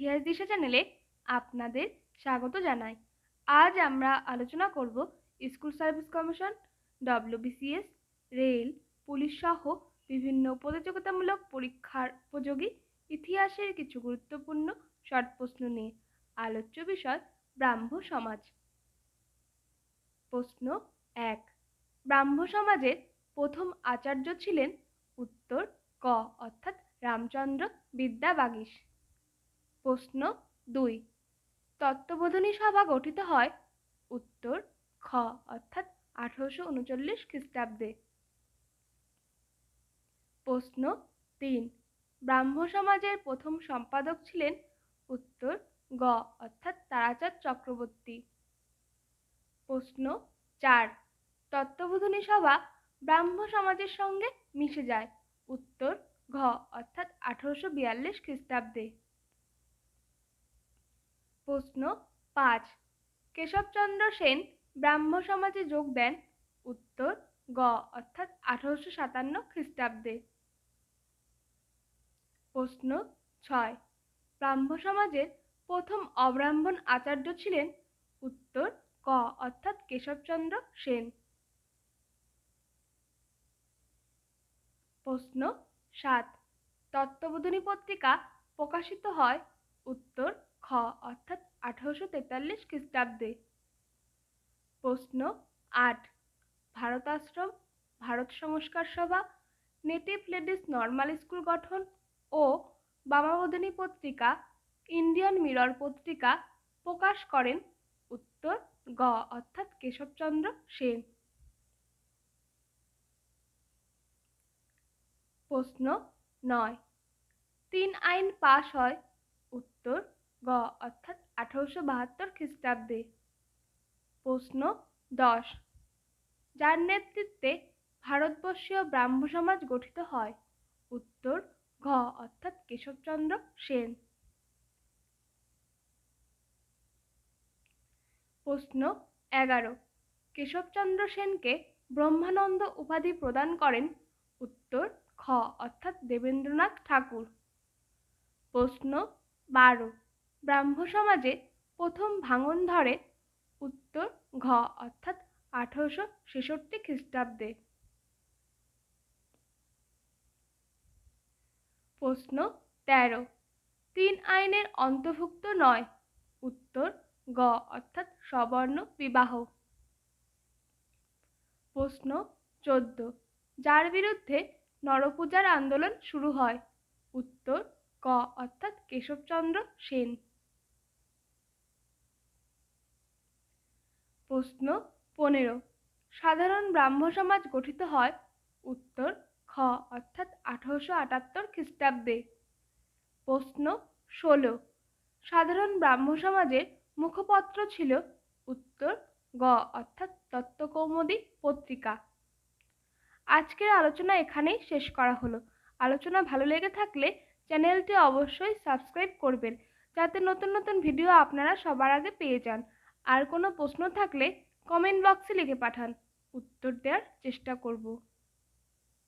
ইতিহাস দিশা চ্যানেলে আপনাদের স্বাগত জানাই। আজ আমরা আলোচনা করব school service commission WBCS rail, police সহ বিভিন্ন প্রতিযোগিতামূলক পরীক্ষার উপযোগী ইতিহাসের কিছু গুরুত্বপূর্ণ শর্ট প্রশ্ন নিয়ে আলোচ্য বিষয় ব্রাহ্ম সমাজ। প্রশ্ন এক, ব্রাহ্ম সমাজের প্রথম আচার্য ছিলেন উত্তর ক, অর্থাৎ রামচন্দ্র বিদ্যাবাগীশ প্রশ্ন দুই। তত্ত্ববোধনী সভা গঠিত হয় উত্তর খ, অর্থাৎ আঠারোশো উনচল্লিশ খ্রিস্টাব্দে। প্রশ্ন তিন। ব্রাহ্ম সমাজের প্রথম সম্পাদক ছিলেন উত্তর গ, অর্থাৎ তারাচাঁদ চক্রবর্তী। প্রশ্ন চার। তত্ত্ববোধনী সভা ব্রাহ্ম সমাজের সঙ্গে মিশে যায় উত্তর ঘ অর্থাৎ আঠারোশো বিয়াল্লিশ খ্রিস্টাব্দে। প্রশ্ন পাঁচ। কেশবচন্দ্র সেন ব্রাহ্ম সমাজে যোগ দেন উত্তর গ, অর্থাৎ আঠারোশো সাতান্ন খ্রিস্টাব্দে। প্রশ্ন ছয়। ব্রাহ্ম সমাজের প্রথম অব্রাহ্মণ আচার্য ছিলেন উত্তর ক, অর্থাৎ কেশবচন্দ্র সেন। প্রশ্ন সাত। তত্ত্ববোধনী পত্রিকা প্রকাশিত হয় উত্তর খ অর্থাৎ আঠারোশো তেতাল্লিশ খ্রিস্টাব্দে। প্রশ্ন আট ভারত আশ্রম ভারত সংস্কার সভা নেটিভ লেডিস নর্মাল স্কুল গঠন ও বামাবোধিনী পত্রিকা ইন্ডিয়ান মিরর পত্রিকা প্রকাশ করেন উত্তর গ, অর্থাৎ কেশবচন্দ্র সেন। প্রশ্ন নয়, তিন আইন পাশ হয় উত্তর গ, অর্থাৎ আঠারোশো বাহাত্তর খ্রিস্টাব্দে। প্রশ্ন দশ, যার নেতৃত্বে ভারতবর্ষীয় ব্রাহ্ম সমাজ গঠিত হয়। উত্তর, ঘ, অর্থাৎ কেশবচন্দ্র সেন। প্রশ্ন এগারো, কেশবচন্দ্র সেনকে ব্রহ্মানন্দ উপাধি প্রদান করেন। উত্তর খ অর্থাৎ দেবেন্দ্রনাথ ঠাকুর। প্রশ্ন বারো ব্রাহ্ম সমাজে প্রথম ভাঙন ধরে উত্তর ঘ, অর্থাৎ আঠারোশো ছেষট্টি খ্রিস্টাব্দে। প্রশ্ন তেরো। তিন আইনের অন্তর্ভুক্ত নয়। উত্তর গ, অর্থাৎ সবর্ণ বিবাহ। প্রশ্ন চোদ্দ। যার বিরুদ্ধে নরপূজার আন্দোলন শুরু হয়, উত্তর ক, অর্থাৎ কেশবচন্দ্র সেন। প্রশ্ন পনেরো। সাধারণ ব্রাহ্ম সমাজ গঠিত হয় উত্তর খ, অর্থাৎ আঠারোশো আটাত্তর খ্রিস্টাব্দে। প্রশ্ন ষোলো। সাধারণ ব্রাহ্ম সমাজের মুখপত্র ছিল উত্তর গ, অর্থাৎ তত্ত্বকৌমুদী পত্রিকা। আজকের আলোচনা এখানেই শেষ করা হলো। আলোচনা ভালো লেগে থাকলে চ্যানেলটি অবশ্যই সাবস্ক্রাইব করবেন, যাতে নতুন নতুন ভিডিও আপনারা সবার আগে পেয়ে যান। আর কোনো প্রশ্ন থাকলে কমেন্ট বক্সে লিখে পাঠান। উত্তর দেওয়ার চেষ্টা করব।